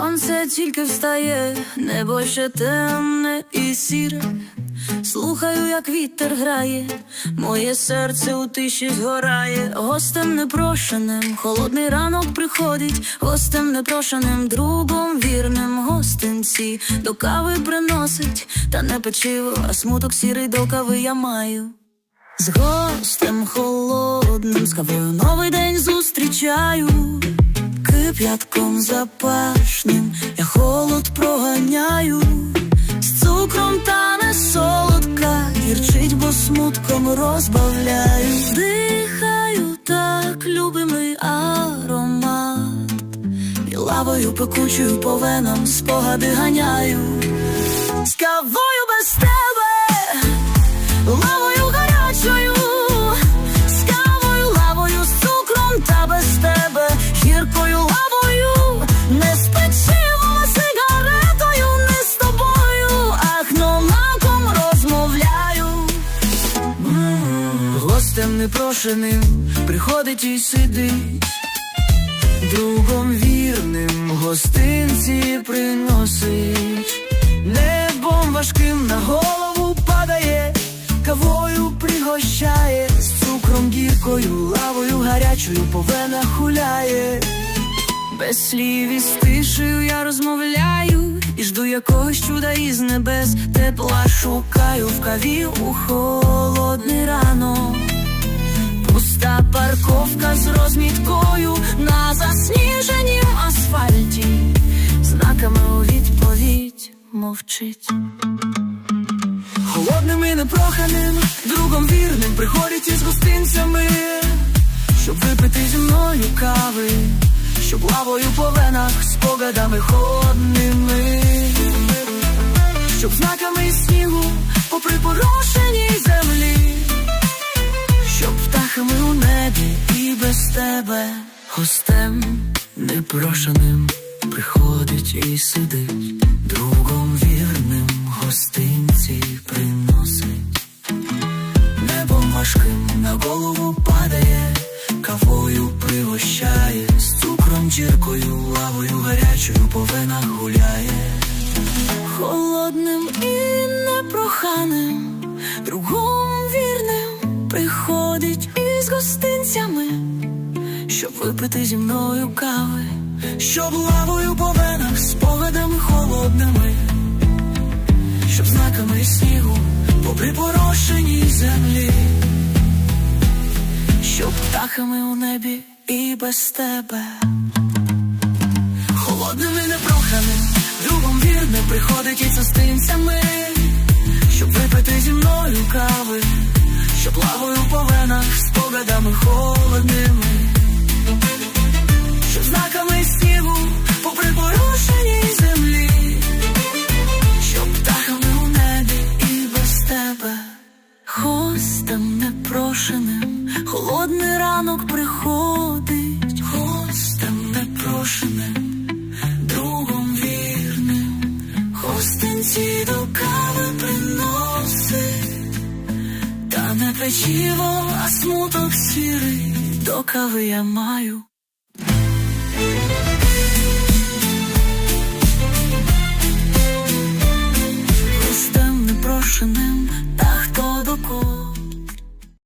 Сонце тільки встає, небо ще темне і сіре. Слухаю, як вітер грає, моє серце у тиші згорає, гостем непрошеним, холодний ранок приходить, гостем непрошеним, другом вірним гостинці до кави приносить, та не печиво, а смуток сірий до кави я маю. З гостем холодним, з кавою новий день зустрічаю, кип'ятком запашним, я холод проганяю, з цукром та не солодка, гірчить, бо смутком розбавляю, дихаю так, любимий аромат, і лавою пекучою по венам спогади ганяю, з кавою без тебе. Непрошеним приходить і сидить, другом вірним гостинці приносить, небом важким на голову падає, кавою пригощає, з цукром гіркою, лавою гарячою по венах гуляє. Без слів і з тишею я розмовляю і жду якогось чуда із небес, тепла шукаю в каві у холодний ранок. З розміткою на засніженім асфальті, знаками у відповідь мовчить. Холодним і непроханим, другом вірним приходять із гостинцями, щоб випити зі мною кави, щоб лавою по венах спогадами холодними, щоб знаками снігу по припорошеній землі щоб птахами у небі без тебе гостем непрошеним приходить і сидить, другом вірним гостинці приносить, небом важким на голову падає, кавою пригощає, з цукром гіркою, лавою гарячою по венах гуляє. Холодним і непроханим, другом вірним приходить із гостинцями, щоб випити зі мною кави, щоб лавою по венах спогадами холодними, щоб знаками снігу по припорошеній землі, щоб птахами у небі і без тебе. Холодним і непроханим, другом вірним приходить і частинцями, щоб випити зі мною кави, щоб плаваю по венах спогадами холодними, що знаками снігу по порушеній землі, що птахами у небі і без тебе, хостем непрошеним, холодний ранок приходить, печиво, а смуток сірий, до кави я маю. Гостем непрошеним,